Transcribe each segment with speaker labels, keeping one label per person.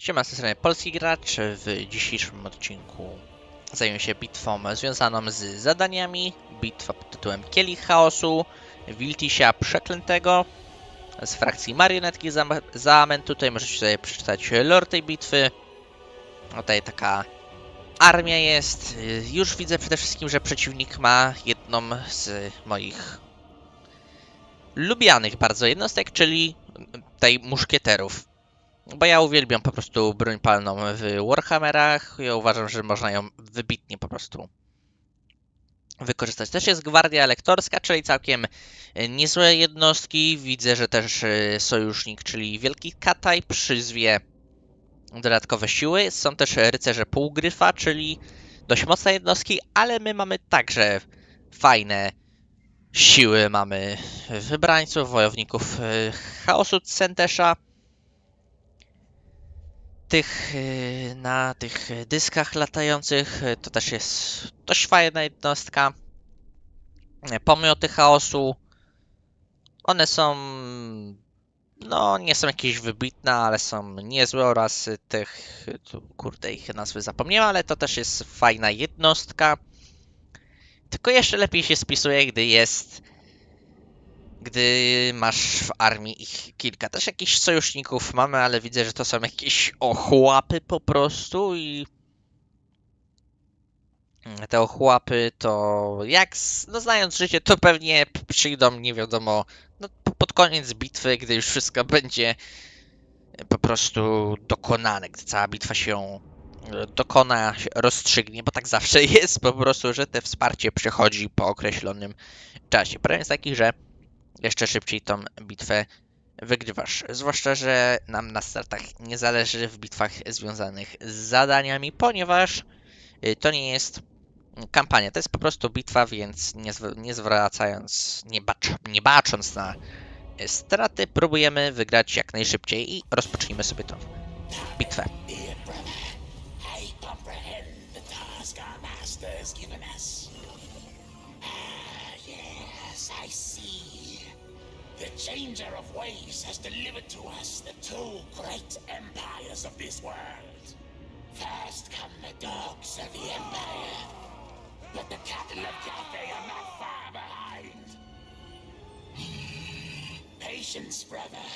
Speaker 1: Siema, z tej strony Polski Gracz. W dzisiejszym odcinku zajmę się bitwą związaną z zadaniami. Bitwa pod tytułem Kielich Chaosu, Wiltisia Przeklętego z frakcji Marionetki Zam-. Tutaj możecie sobie przeczytać lore tej bitwy. Tutaj taka armia jest. Już widzę przede wszystkim, że przeciwnik ma jedną z moich lubianych bardzo jednostek, czyli tej muszkieterów. Bo ja uwielbiam po prostu broń palną w Warhammerach. Ja uważam, że można ją wybitnie po prostu wykorzystać. Też jest gwardia lektorska, czyli całkiem e, niezłe jednostki. Widzę, że też e, sojusznik, czyli Wielki Kataj przyzwie dodatkowe siły. Są też rycerze półgryfa, czyli dość mocne jednostki, ale my mamy także fajne siły. Mamy wybrańców, wojowników e, chaosu Centesza tych y, na tych dyskach latających y, to też jest dość fajna jednostka. Y, Pomioty chaosu. One są no nie są jakieś wybitne, ale są niezłe oraz tych kurde ich nazwy zapomniałem, ale to też jest fajna jednostka. Tylko jeszcze lepiej się spisuje, gdy jest gdy masz w armii ich kilka. Też jakichś sojuszników mamy, ale widzę, że to są jakieś ochłapy po prostu i te ochłapy to jak, no znając życie, to pewnie przyjdą, nie wiadomo, no pod koniec bitwy, gdy już wszystko będzie po prostu dokonane, gdy cała bitwa się e, dokona, rozstrzygnie, bo tak zawsze jest po prostu, że te wsparcie przychodzi po określonym czasie. Problem jest taki, że jeszcze szybciej tą bitwę wygrywasz. Zwłaszcza, że nam na startach nie zależy w bitwach związanych z zadaniami, ponieważ y, to nie jest kampania, to jest po prostu bitwa, więc nie, nie zwracając, nie, bacz, nie bacząc na y, straty, próbujemy wygrać jak najszybciej i rozpocznijmy sobie tą bitwę.
Speaker 2: Changer of ways has delivered to us the two great empires of this world. First come the dogs of the empire, but the cattle of Cathay are not far behind. Patience, brother.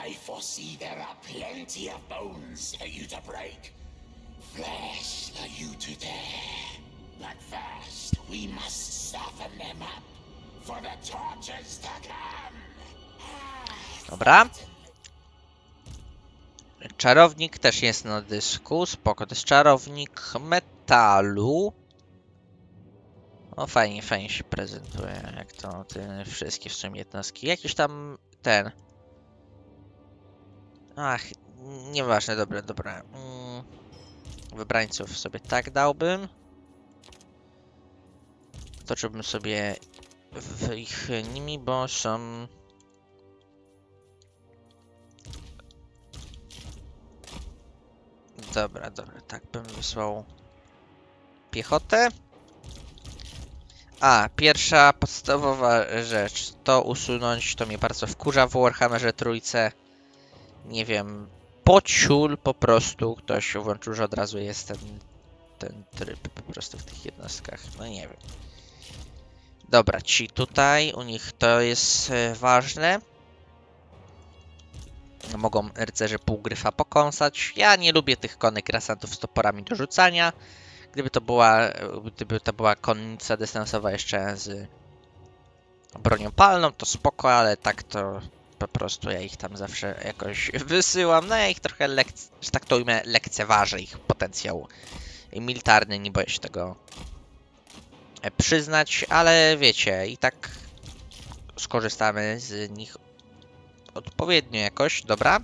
Speaker 2: I foresee there are plenty of bones for you to break, flesh for you to tear. But first, we must soften them up
Speaker 1: Dobra. Czarownik też jest na dysku, spoko, to jest czarownik metalu. O, fajnie, fajnie się prezentuje, jak to te wszystkie w sumie jednostki. Jakiś tam ten... Ach, nieważne, dobra, dobra. Mm, Wybrańców sobie tak dałbym. Toczyłbym sobie w ich nimi, bo są... Dobra, dobra, tak bym wysłał piechotę. A, pierwsza podstawowa rzecz to usunąć, to mnie bardzo wkurza w Warhammerze trójce. Nie wiem, pociul po prostu, ktoś włączył, że od razu jest ten, ten tryb po prostu w tych jednostkach, no nie wiem. Dobra, ci tutaj, u nich to jest e, ważne mogą rycerze półgryfa pokąsać. Ja nie lubię tych konnych rasantów z toporami do rzucania. Gdyby to była, gdyby to była konnica dystansowa jeszcze z bronią palną, to spoko, ale tak to po prostu ja ich tam zawsze jakoś wysyłam. No ja ich trochę, lek- tak to ujmę, lekceważę ich potencjał militarny, nie boję się tego przyznać, ale wiecie, i tak skorzystamy z nich odpowiednio jakoś, dobra.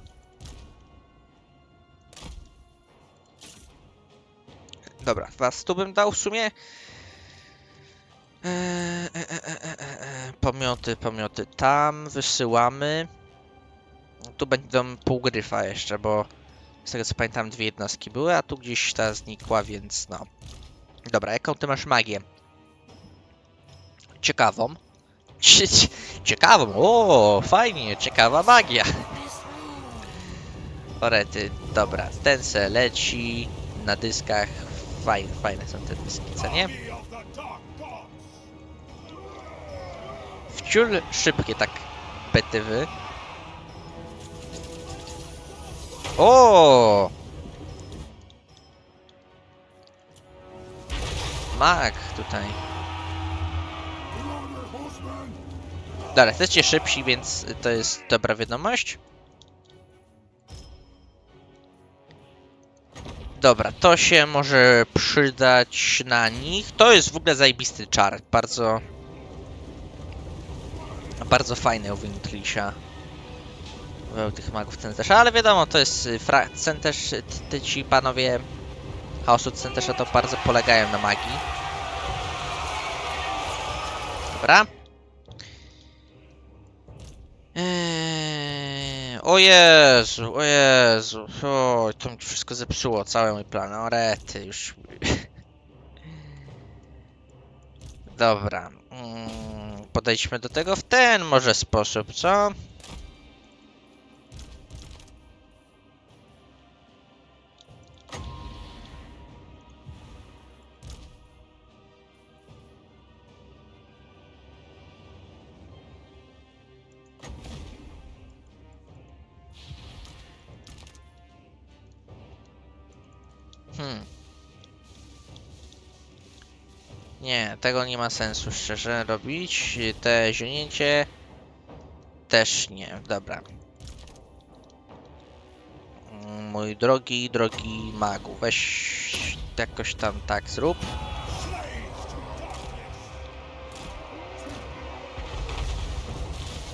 Speaker 1: Dobra, was tu bym dał w sumie. Eee, e, e, e, e, e, pomioty, pomioty tam wysyłamy. Tu będą półgryfa jeszcze, bo z tego co pamiętam dwie jednostki były, a tu gdzieś ta znikła, więc no. Dobra, jaką ty masz magię? Ciekawą. Cie- cie- Ciekawą, o, fajnie, ciekawa magia. Orety, dobra, ten se leci na dyskach. Fajne, fajne są te dyski, co nie? Wciul szybkie tak petywy. O! Mag tutaj. Dobra, jesteście szybsi, więc to jest dobra wiadomość. Dobra, to się może przydać na nich. To jest w ogóle zajebisty czar. Bardzo bardzo fajny u Wintlisia. U tych magów centesza, ale wiadomo, to jest y, centesz, ci panowie chaosu centesza to bardzo polegają na magii. Dobra. Eee, o Jezu, o Jezu, o, to mi wszystko zepsuło, cały mój plan, o rety, już... Dobra, mm, podejdźmy do tego w ten może sposób, co? Hmm. Nie, tego nie ma sensu szczerze robić. Te zionięcie też nie. Dobra. Mój drogi, drogi magu, weź jakoś tam tak zrób.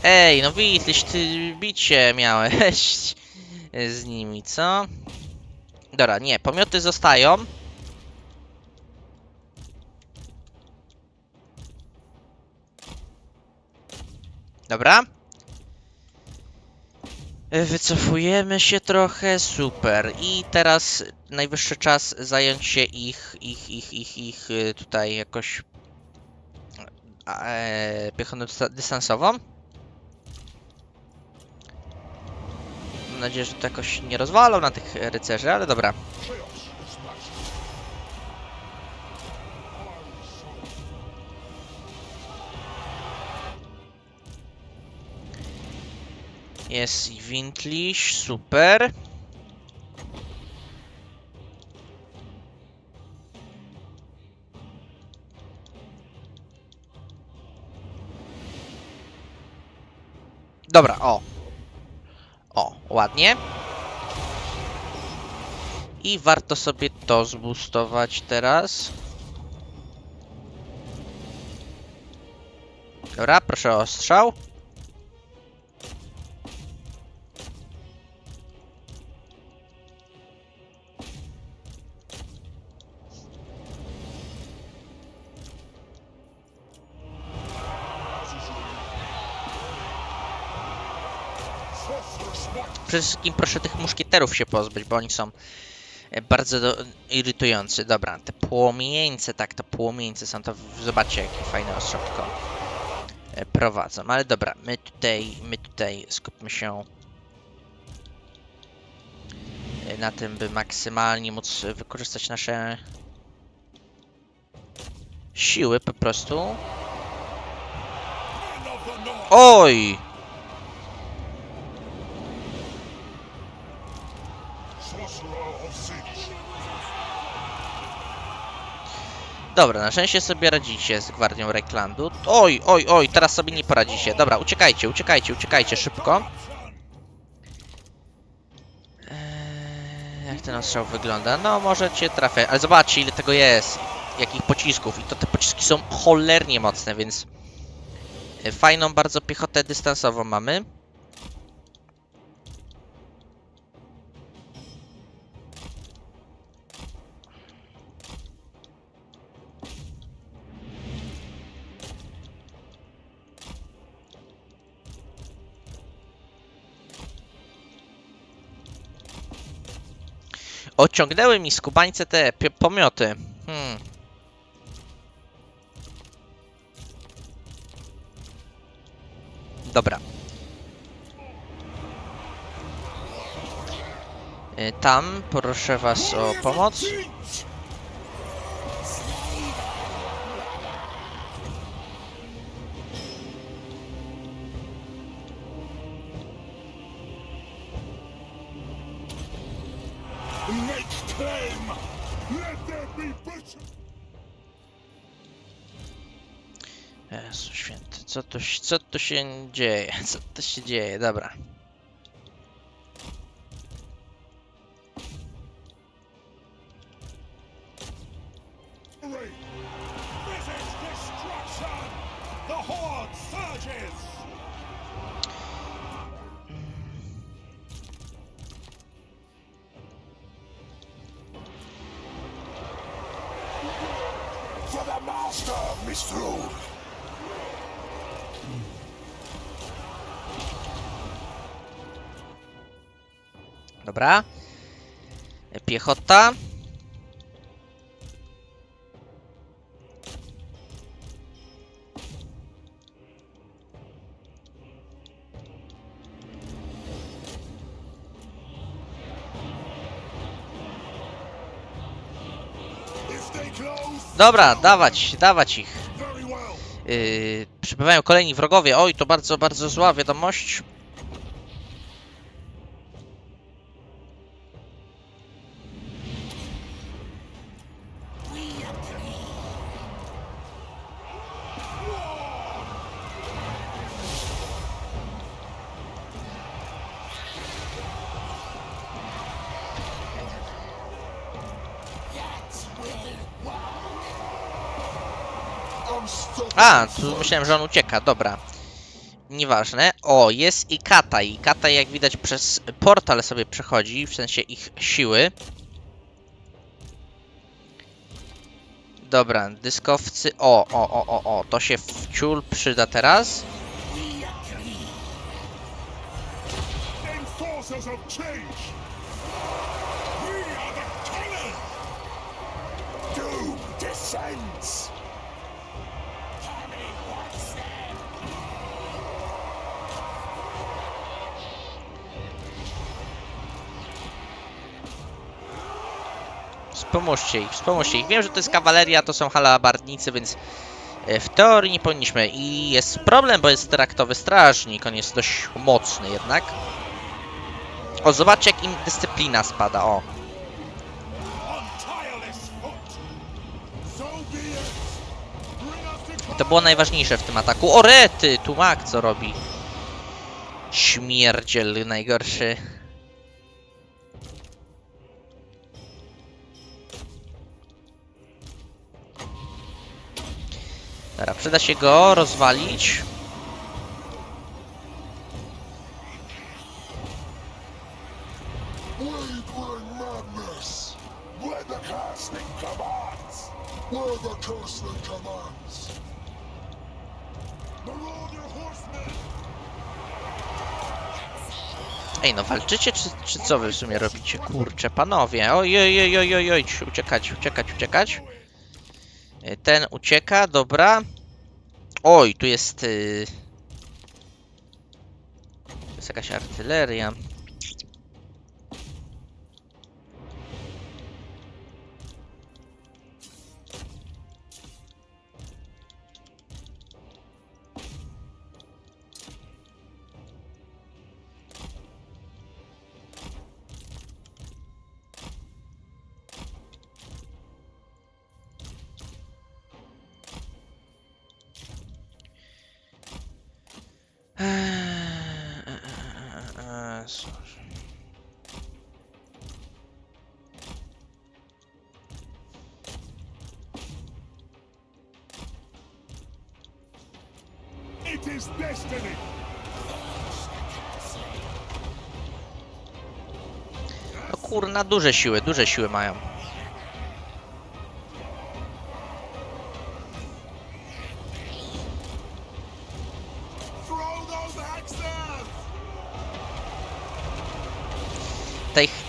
Speaker 1: Ej, no widzisz, ty bicie miałeś z nimi, co? Dobra, nie, pomioty zostają. Dobra. E, Wycofujemy się trochę, super. I teraz najwyższy czas zająć się ich, ich, ich, ich, ich y, tutaj jakoś e, piechotą dysta- dystansową. Mam nadzieję, że to jakoś nie rozwalą na tych rycerzy, ale dobra. Jest i Wintlish, super. Dobra, o. O, ładnie. I warto sobie to zboostować teraz. Dobra, proszę o strzał. Przede wszystkim proszę tych muszkieterów się pozbyć, bo oni są e, bardzo do, irytujący. Dobra, te płomieńce, tak, to płomieńce są, to zobaczcie jakie fajne ostrzątko e, prowadzą. Ale dobra, my tutaj, my tutaj skupmy się e, na tym, by maksymalnie móc wykorzystać nasze siły po prostu. Oj! Dobra, na szczęście sobie radzicie z Gwardią Reiklandu. Oj, oj, oj, teraz sobie nie poradzicie. Dobra, uciekajcie, uciekajcie, uciekajcie szybko. Eee, jak ten ostrzał wygląda? No, możecie trafiać, ale zobaczcie ile tego jest. Jakich pocisków. I to te pociski są cholernie mocne, więc... e, Fajną bardzo piechotę dystansową mamy. Ociągnęły mi skubańce te pomioty. Hmm. Dobra. Y, Tam proszę was o pomoc. Jezu święty, co się- co tu się dzieje? Co tu się dzieje? Dobra.
Speaker 2: For the master!
Speaker 1: Dobra. Piechota. Dobra, dawać, dawać ich. Yy, przybywają kolejni wrogowie. Oj, to bardzo, bardzo zła wiadomość. A, tu myślałem, że on ucieka, dobra. Nieważne. O, jest i Kata. I Kata, jak widać, przez portal sobie przechodzi, w sensie ich siły. Dobra, dyskowcy. O, o, o, o, o. To się w ciul przyda teraz.
Speaker 2: Descends!
Speaker 1: Wspomóżcie ich, wspomóżcie ich. Wiem, że to jest kawaleria, to są halabardnicy, więc e, w teorii nie powinniśmy. I jest problem, bo jest traktowy strażnik. On jest dość mocny jednak. O, zobaczcie jak im dyscyplina spada, o.
Speaker 2: Us to
Speaker 1: było najważniejsze w tym ataku. O, rety! Tumak co robi? Śmierdziel najgorszy. Dobra, przyda się go rozwalić. Ej, no walczycie, czy, czy co wy w sumie robicie? Kurczę, panowie. Oj, oj, oj, oj, oj. uciekać, uciekać, uciekać. Y, Ten ucieka, dobra. Oj, tu jest... y, Tu jest jakaś artyleria. No kurna, duże siły, duże siły mają.
Speaker 2: Axes!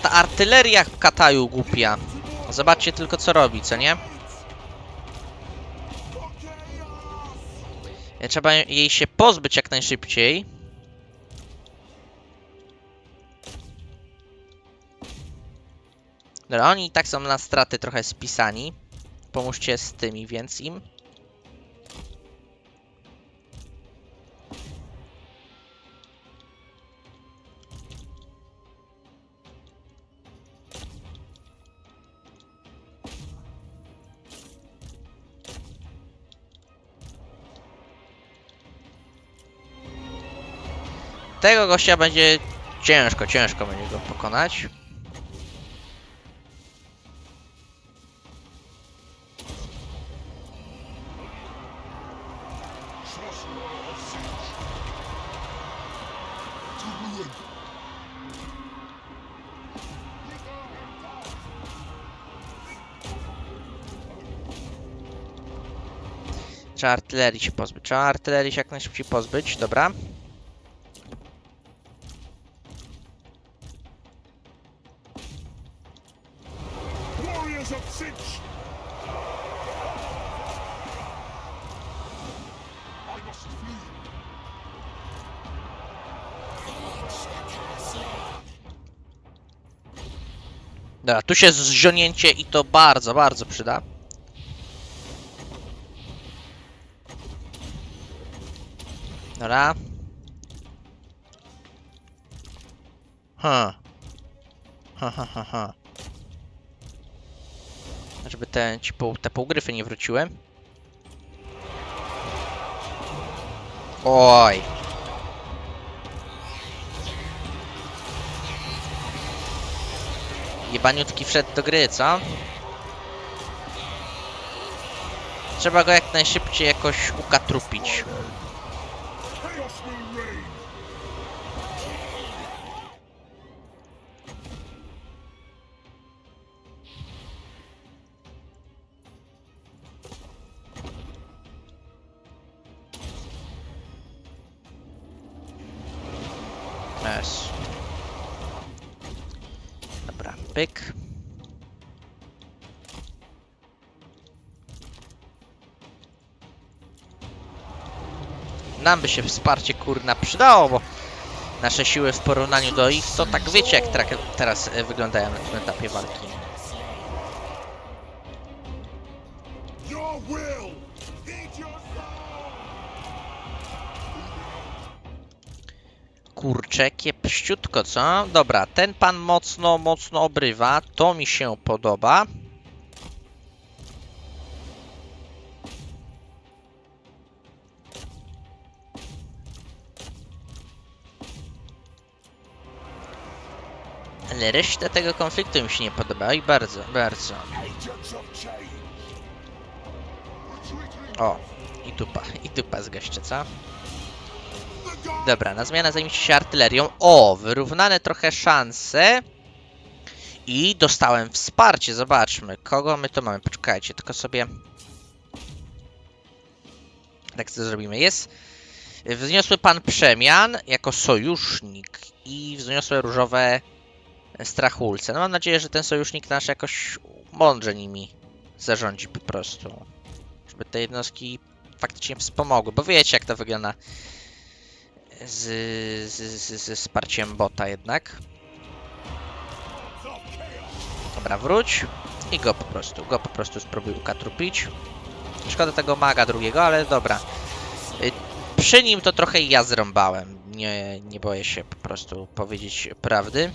Speaker 1: Ta, artyleria w Kataju głupia. Zobaczcie tylko co robi, co nie? Trzeba jej się pozbyć jak najszybciej. Dobra, oni i tak są na straty trochę spisani. Pomóżcie z tymi, więc im. Tego gościa będzie ciężko, ciężko będzie go pokonać. Trzeba artylerii się pozbyć. Trzeba artylerii się jak najszybciej pozbyć, dobra. Dobra, tu się zzionięcie i to bardzo, bardzo przyda. Dobra. Ha. Ha, ha, ha, ha. Żeby te, ci pół, te półgryfy nie wróciły. Oj. Jebaniutki wszedł do gry, co? Trzeba go jak najszybciej jakoś ukatrupić. Nam by się wsparcie kurna przydało, bo nasze siły w porównaniu do ich, to tak wiecie jak teraz e, wyglądają na tym etapie walki. Kurczę, kiepściutko, co? Dobra, ten pan mocno, mocno obrywa, to mi się podoba. Reszta tego konfliktu mi się nie podoba i bardzo, bardzo. O, i dupa, i dupa z co? Dobra, na zmianę zajmijcie się artylerią. O, wyrównane trochę szanse. I dostałem wsparcie, zobaczmy. Kogo my tu mamy? Poczekajcie, tylko sobie... Tak co zrobimy. Jest wzniosły pan przemian jako sojusznik i wzniosłe różowe strachulce. No mam nadzieję, że ten sojusznik nasz jakoś mądrze nimi zarządzi po prostu. Żeby te jednostki faktycznie wspomogły, bo wiecie jak to wygląda z, z, z, ze wsparciem bota jednak. Dobra, wróć i go po prostu, go po prostu spróbuj ukatrupić. Szkoda tego maga drugiego, ale dobra. Y, Przy nim to trochę ja zrąbałem. Nie, nie boję się po prostu powiedzieć prawdy.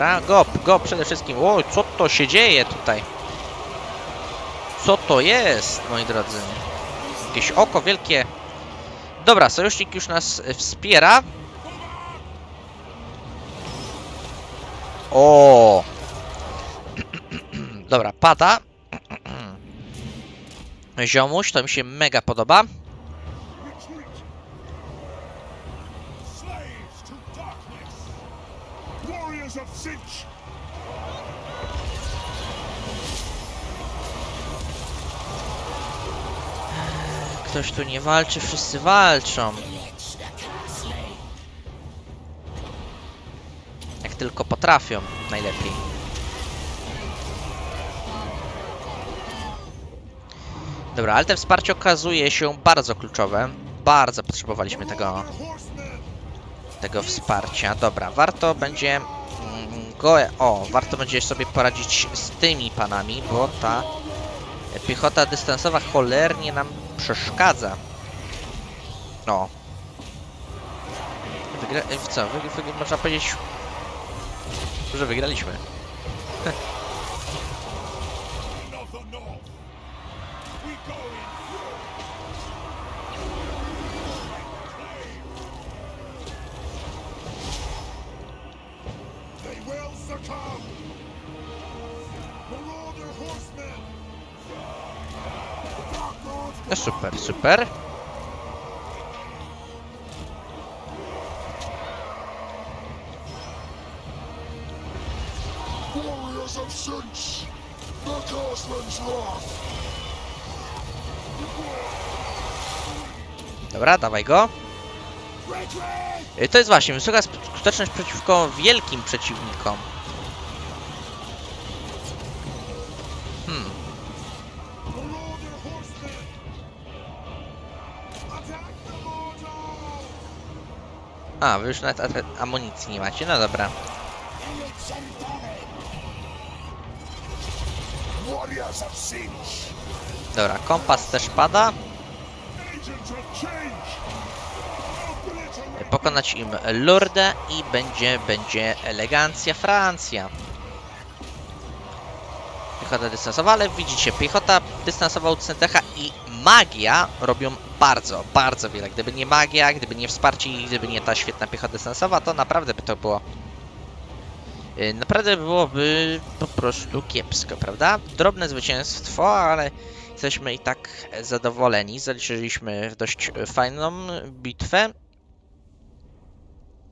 Speaker 1: Dobra, go, go przede wszystkim. O, co to się dzieje tutaj? Co to jest, moi drodzy? Jakieś oko wielkie. Dobra, sojusznik już nas e, wspiera. O! Dobra, pada. Ziomuś, to mi się mega podoba. Tu nie walczy, wszyscy walczą. tylko potrafią najlepiej. Dobra, ale te wsparcie okazuje się bardzo kluczowe. Bardzo potrzebowaliśmy tego, tego wsparcia. Dobra, warto będzie mm, go... O, warto będzie sobie poradzić z tymi panami, bo ta piechota dystansowa cholernie nam przeszkadza. O. Wygra... Co? Wy, wy, można powiedzieć, że wygraliśmy. No super, super.
Speaker 2: Warriors of Sinch! The Castleman's Wrath!
Speaker 1: Dobra, dawaj go. Y, To jest właśnie wysoka skuteczność przeciwko wielkim przeciwnikom. Hmm. A, wy już nawet amunicji nie macie, no dobra. Dobra, kompas też pada. Pokonać im Lourdes i będzie, będzie elegancja Francja. Piechota dystansowa, ale widzicie, piechota dystansowa u Centecha i magia robią bardzo, bardzo wiele. Gdyby nie magia, gdyby nie wsparcie i gdyby nie ta świetna piechota dystansowa, to naprawdę by to było... yy, Naprawdę byłoby po prostu kiepsko, prawda? Drobne zwycięstwo, ale jesteśmy i tak zadowoleni. Zaliczyliśmy dość fajną bitwę.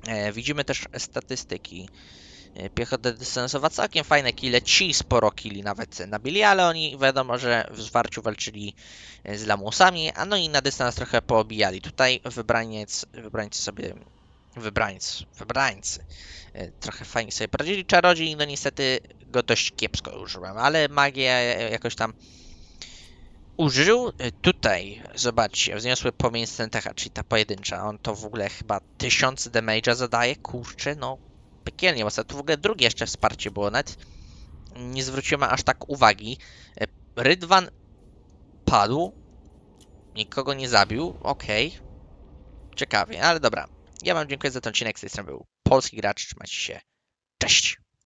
Speaker 1: E, widzimy też statystyki. E, Piechota dystansowa całkiem fajne kile, ci sporo kili nawet nabili, ale oni wiadomo, że w zwarciu walczyli e, z lamusami, a no i na dystans trochę poobijali. Tutaj wybraniec, wybrańcy sobie, wybrańcy, wybrańcy e, trochę fajnie sobie poradzili. Czarodziej, no niestety go dość kiepsko użyłem, ale magię jakoś tam użył. Tutaj, zobaczcie, wzniosły pomień Stentecha, czyli ta pojedyncza. On to w ogóle chyba 1000 damage'a zadaje. Kurczę, no piekielnie. Bo tu w ogóle drugie jeszcze wsparcie było nawet. Nie zwróciłem aż tak uwagi. E, Rydwan padł. Nikogo nie zabił. Okej. Ciekawie, ale dobra. Ja wam dziękuję za ten odcinek. Z tej strony był Polski Gracz. Trzymajcie się. Cześć!